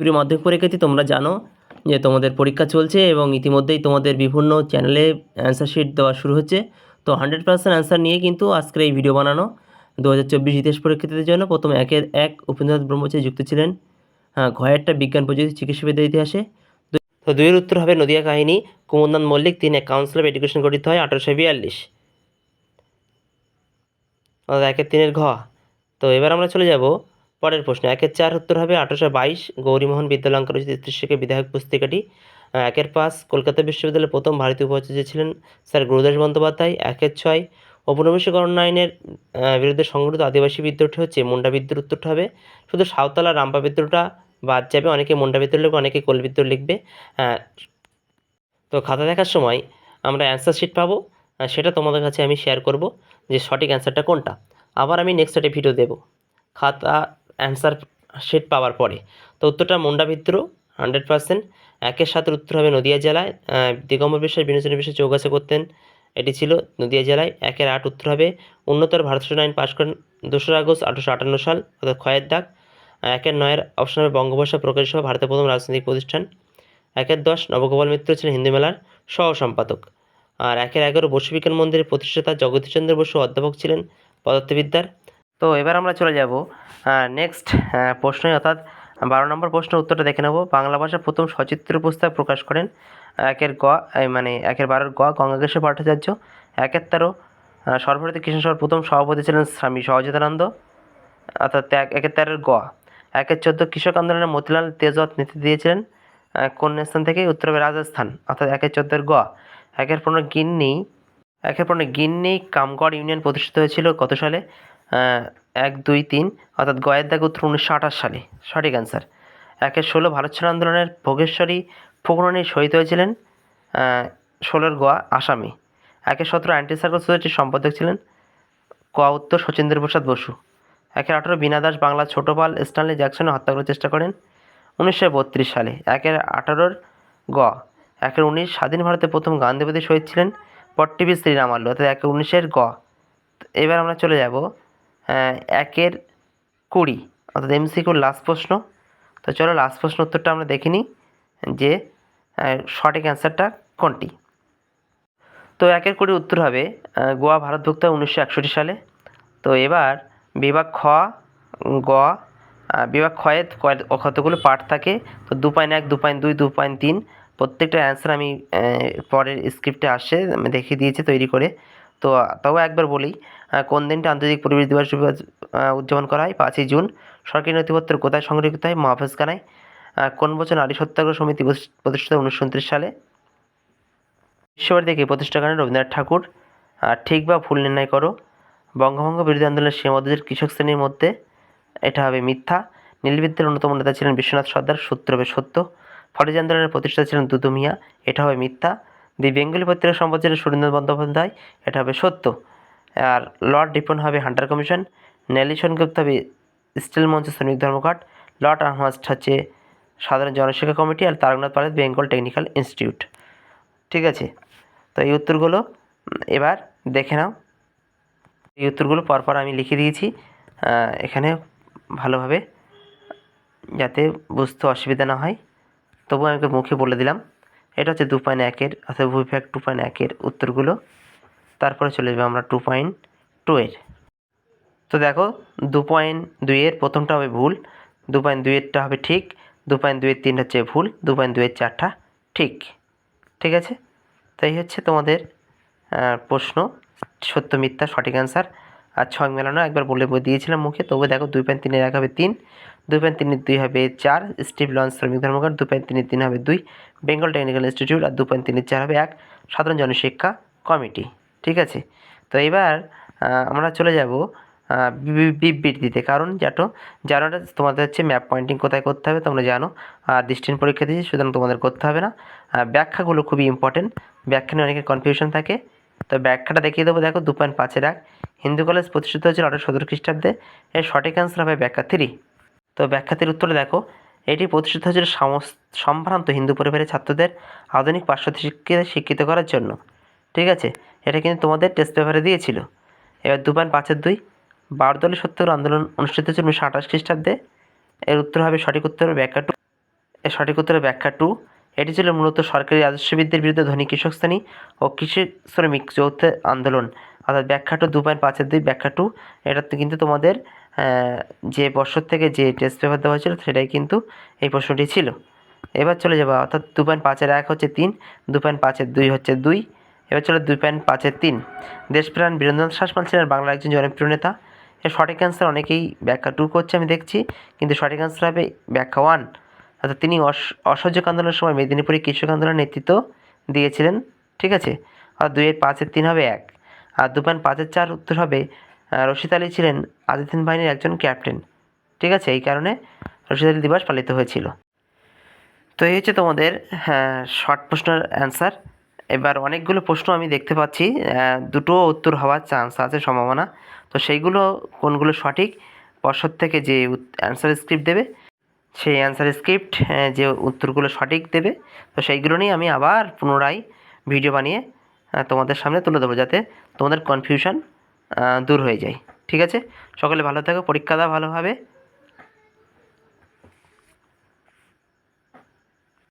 প্রিয় মাধ্যমিক পরীক্ষার্থী তোমরা জানো যে তোমাদের পরীক্ষা চলছে এবং ইতিমধ্যেই তোমাদের বিভিন্ন চ্যানেলে অ্যান্সার শিট দেওয়া শুরু হচ্ছে। তো হান্ড্রেড পার্সেন্ট অ্যান্সার নিয়ে কিন্তু আজকের এই ভিডিও বানানো। দু হাজার চব্বিশ ইতিহাস পরীক্ষার্থীদের জন্য প্রথম একের এক উপেন্দ্রনাথ ব্রহ্মচারী যুক্ত ছিলেন। হ্যাঁ ঘয়েরটা বিজ্ঞান প্রযুক্তি চিকিৎসাবিদ্যার ইতিহাসে। তো দুইয়ের উত্তর হবে নদিয়া কাহিনী। কুমুদনাথ মল্লিক, তিনি কাউন্সিল অফ এডুকেশন গঠিত হয় আঠারোশো বিয়াল্লিশ। একের তিনের ঘ। তো এবার আমরা চলে যাব পরের প্রশ্ন, একের চার উত্তর হবে আঠারোশো বাইশ। গৌরীমোহন বিদ্যালঙ্কার রচিত ত্রিশিকে বিধায়ক পুস্তিকাটি একের পাঁচ কলকাতা বিশ্ববিদ্যালয়ের প্রথম ভারতীয় উপাচার্য ছিলেন স্যার গুরুদাস বন্দ্যোপাধ্যায়। একের ছয় ঔপনিবেশিকরণ আইনের বিরুদ্ধে সংগঠিত আদিবাসী বিদ্রোহটি হচ্ছে মুন্ডা বিদ্রোহ উত্তরটা হবে। শুধু সাঁওতালা রাম্পা বিদ্রোহটা বাদ যাবে, অনেকে মুন্ডা বিদ্রোহ লিখবে, অনেকে কোল বিদ্রোহ লিখবে। তো খাতা দেখার সময় আমরা অ্যান্সার শিট পাবো সেটা তোমাদের কাছে আমি শেয়ার করব যে সঠিক অ্যান্সারটা কোনটা। আবার আমি নেক্সট একটা ভিডিও দেবো। খাতা অ্যান্সার শিট পাওয়ার পরে। তো উত্তরটা মুন্ডা বিদ্রোহ হান্ড্রেড পার্সেন্ট একের সাথে উত্তর হবে নদিয়া জেলায়। দিগম্বর বিশ্বাস, বিনোচনী বিশ্বাস, চৌগাছা করতেন, এটি ছিল নদিয়া জেলায়। একের আট উত্তর হবে উন্নতর ভারত আইন পাশ করেন দোসরা আগস্ট আঠারোশো আটান্ন সাল, অর্থাৎ ক্ষয়ের দাগ। একের নয়ের অপশন হবে বঙ্গভাষা প্রকাশ সহ ভারতের প্রথম রাজনৈতিক প্রতিষ্ঠান। একের দশ নবগোপাল মিত্র ছিলেন হিন্দু মেলার সহ সম্পাদক আর একের এগারো বসু বিজ্ঞান মন্দিরের প্রতিষ্ঠাতা জগদীশচন্দ্র বসু অধ্যাপক ছিলেন পদার্থবিদ্যার। তো এবার আমরা চলে যাব নেক্সট প্রশ্নে অর্থাৎ বারো নম্বর প্রশ্নের উত্তরটা দেখে নেব। বাংলা ভাষার প্রথম সচিত্র পুস্তক প্রকাশ করেন একের গ মানে একের বারোর গ গঙ্গাকেশ্বর ভট্টাচার্য। একের তেরো আহ, সর্বভারতীয় কৃষ্ণ প্রথম সভাপতি ছিলেন স্বামী সহজাতানন্দ অর্থাৎ এক- একের তেরোর গ। একের চোদ্দ কৃষক আন্দোলনে মতিলাল তেজত নেতৃত্ব দিয়েছিলেন কোন স্থান থেকে উত্তর রাজস্থান। অর্থাৎ একের চোদ্দোর গ। একের পনেরো গিন্নি একের পনেরো গিন্নি কামগড় ইউনিয়ন প্রতিষ্ঠিত হয়েছিল কত সালে? এক, দুই, তিন, অর্থাৎ গয়ের দাগ উত্তর উনিশশো আঠাশ সালে। সঠিক অ্যান্সার একের ষোলো ভারত ছাড় আন্দোলনের ভোগেশ্বরী ফুকরণী শহীদ হয়েছিলেন ষোলোর গোয়া আসামি। একের সতেরো অ্যান্টি সার্কল সোসাইটির সম্পাদক ছিলেন, ক উত্তর শচীন্দ্র প্রসাদ বসু। একের আঠারো বীণা দাস বাংলা ছোটপাল স্টানলি জ্যাকসনে হত্যা করার চেষ্টা করেন, উনিশশো বত্রিশ সালে। একের আঠারোর গ। একের উনিশ স্বাধীন ভারতের প্রথম গান্ধীবাদী শহীদ ছিলেন, পট্টিবি শ্রীরাম আল্লু অর্থাৎ একের উনিশের গ। এবার আমরা চলে যাব একের কুড়ি, অর্থাৎ এমসিকিউর লাস্ট প্রশ্ন। তো চলো লাস্ট প্রশ্ন উত্তরটা আমরা দেখে নিই যে সঠিক অ্যান্সারটা কোনটি? তো একের কুড়ি উত্তর হবে গোয়া ভারতভুক্ত উনিশশো একষট্টি সালে। তো এবার বিভাগ খ, গ বিভাগ খয়ে কতগুলো পার্ট থাকে? তো দু পয়েন্ট এক, দু পয়েন্ট দুই, দু পয়েন্ট তিন, প্রত্যেকটা অ্যান্সার আমি পরের স্ক্রিপ্টে আমি দেখিয়ে দিয়েছি তৈরি করে। তো, তাও একবার বলি কোন দিনটা আন্তর্জাতিক পরিবেশ দিবস উদযাপন করা হয়? পাঁচই জুন। সরকারি নথিপত্র কোথায় সংরক্ষিত হয়? মহাফেজখানায় কোন বছর নারী সত্যাগ্রহ সমিতি প্রতিষ্ঠ- প্রতিষ্ঠিত উনিশশো উনত্রিশ সালে। বিশ্বভারতীকে প্রতিষ্ঠা করেন রবীন্দ্রনাথ ঠাকুর। ঠিক বা ভুল নির্ণয় করো। বঙ্গভঙ্গ বিরোধী আন্দোলনের সীমাবদ্ধদের কৃষক শ্রেণির মধ্যে এটা হবে মিথ্যা। নীলবিদ্যার অন্যতম নেতা ছিলেন বিশ্বনাথ সর্দার, সূত্র হবে সত্য। ফলেজ আন্দোলনের প্রতিষ্ঠাতা ছিলেন দুদু মিয়া। এটা হবে মিথ্যা। দি বেঙ্গলি পত্রিকা সম্পাদক ছিলেন সুরেন্দ্র বন্দ্যোপাধ্যায়। এটা হবে সত্য। আর লর্ড রিপন হবে হান্টার কমিশন। নেলিসন গুপ্ত হবে স্টিল মঞ্চ শ্রমিক ধর্মঘট। লর্ড আর্মাস্ট হচ্ছে সাধারণ জনশিক্ষা কমিটি আর Tarakanath Pal Bengal technical institute. ঠিক আছে? তো এই উত্তরগুলো, এবার দেখে নাও। এই উত্তরগুলো পরপর আমি লিখে দিয়েছি। এখানে ভালোভাবে যাতে বুঝতে অসুবিধা না হয়। তবু আমি মুখে বলে দিলাম। এটা হচ্ছে দু পয়েন্ট একের অর্থাৎ ভূবিভাগ টু পয়েন্ট একের উত্তরগুলো। তারপরে চলে যাবে আমরা টু পয়েন্ট টু এর। তো দেখো দু পয়েন্ট দুইয়ের প্রথমটা হবে ভুল দু পয়েন্ট দুইয়েরটা হবে ঠিক দু পয়েন্ট দুইয়ের তিনটা হচ্ছে ভুল দু পয়েন্ট দুইয়ের চারটা ঠিক। ঠিক আছে? তো এই হচ্ছে তোমাদের প্রশ্ন, সত্য, মিথ্যা, সঠিক অ্যান্সার আর ছয় মেলানো একবার বলে দিয়েছিলাম মুখে। তবু দেখো, দুই পয়েন্ট তিনের এক হবে তিন, দুই পয়েন্ট তিনের দুই হবে চার। স্টিভ লঞ্চ শ্রমিক ধর্মঘট দু পয়েন্ট তিনের তিন হবে দুই। বেঙ্গল টেকনিক্যাল ইনস্টিটিউট আর দু পয়েন্ট তিনের চার হবে এক। সাধারণ জনশিক্ষা কমিটি, ঠিক আছে? তো এবার আমরা চলে যাব বিবৃতিতে কারণ যাটো জানোটা তোমাদের হচ্ছে ম্যাপ পয়েন্টিং কোথায় করতে হবে তোমরা জানো। আর দৃষ্টিহীন পরীক্ষা দিয়েছি, সুতরাং তোমাদের করতে হবে না। ব্যাখ্যাগুলো খুবই ইম্পর্টেন্ট ব্যাখ্যা নিয়ে অনেকের কনফিউশন থাকে। তো ব্যাখ্যাটা দেখিয়ে দেবো। দেখো, দু পয়েন্ট পাঁচের এক হিন্দু কলেজ প্রতিষ্ঠিত হয়েছিল আঠারো সতেরো খ্রিস্টাব্দে। এর সঠিক অ্যান্সার হবে ব্যাখ্যা থ্রি তো ব্যাখ্যাতির উত্তরে দেখো, এটি প্রতিষ্ঠিত হয়েছিল সম্ভ্রান্ত হিন্দু পরিবারের ছাত্রদের আধুনিক পাশ্চাত্য শিক্ষিত শিক্ষিত করার জন্য। ঠিক আছে? এটা কিন্তু তোমাদের টেস্ট পেপারে দিয়েছিল। এবার দু পয়েন্ট পাঁচের দুই। বারদলীয় সত্যাগ্রহ আন্দোলন অনুষ্ঠিত হয়েছিল উনিশশো আঠাশ খ্রিস্টাব্দে। এর উত্তর হবে সঠিক উত্তর ব্যাখ্যা টু এর সঠিক উত্তরের ব্যাখ্যা টু এটি ছিল মূলত সরকারি রাজস্ববিদদের বিরুদ্ধে ধনী কৃষক শ্রেণি ও কৃষি শ্রমিক যৌথ আন্দোলন। অর্থাৎ ব্যাখ্যা টু দু পয়েন্ট পাঁচের দুই ব্যাখ্যা টু, এটাতে কিন্তু তোমাদের যে বছর থেকে যে টেস্ট পেপার দেওয়া হয়েছিল সেটাই কিন্তু এই প্রশ্নটি ছিল। এবার চলে যাব, অর্থাৎ দু পয়েন্ট পাঁচের এক হচ্ছে তিন, দু পয়েন্ট পাঁচের দুই হচ্ছে দুই, এবার চলে দুই পয়েন্ট পাঁচের তিন। দেশপ্রাণ বীরেন্দ্রনাথ শাসপাল ছিলেন বাংলার একজন জনপ্রিয় নেতা। এর সঠিক অ্যান্সার অনেকেই ব্যাখ্যা টু করছে, আমি দেখছি, কিন্তু সঠিক অ্যান্সার হবে ব্যাখ্যা ওয়ান অর্থাৎ তিনি অস- অসহযোগ আন্দোলনের সময় মেদিনীপুরে কৃষক আন্দোলনের নেতৃত্ব দিয়েছিলেন, ঠিক আছে? আর দুইয়ের পাঁচের তিন হবে এক। আর দু পয়েন্ট পাঁচের চার উত্তর হবে রশিদ আলী ছিলেন আদিতিন বাহিনীর একজন ক্যাপ্টেন, ঠিক আছে? এই কারণে রশিদ আলী দিবস পালিত হয়েছিল। তো এই হচ্ছে তোমাদের হ্যাঁ শর্ট প্রশ্নের অ্যান্সার এবার অনেকগুলো প্রশ্ন আমি দেখতে পাচ্ছি দুটো উত্তর হওয়ার চান্স আছে, সম্ভাবনা। তো সেইগুলো কোনগুলো সঠিক, পর্ষদ থেকে যে অ্যান্সার স্ক্রিপ্ট দেবে সেই অ্যান্সার স্ক্রিপ্ট যে উত্তরগুলো সঠিক দেবে, তো সেইগুলো নিয়ে আমি আবার পুনরায় ভিডিও বানিয়ে তোমাদের সামনে তুলে দেবো যাতে তোমাদের কনফিউশন দূর হয়ে যায়। ঠিক আছে? সকলে ভালো থাকো, পরীক্ষা দাও ভালোভাবে।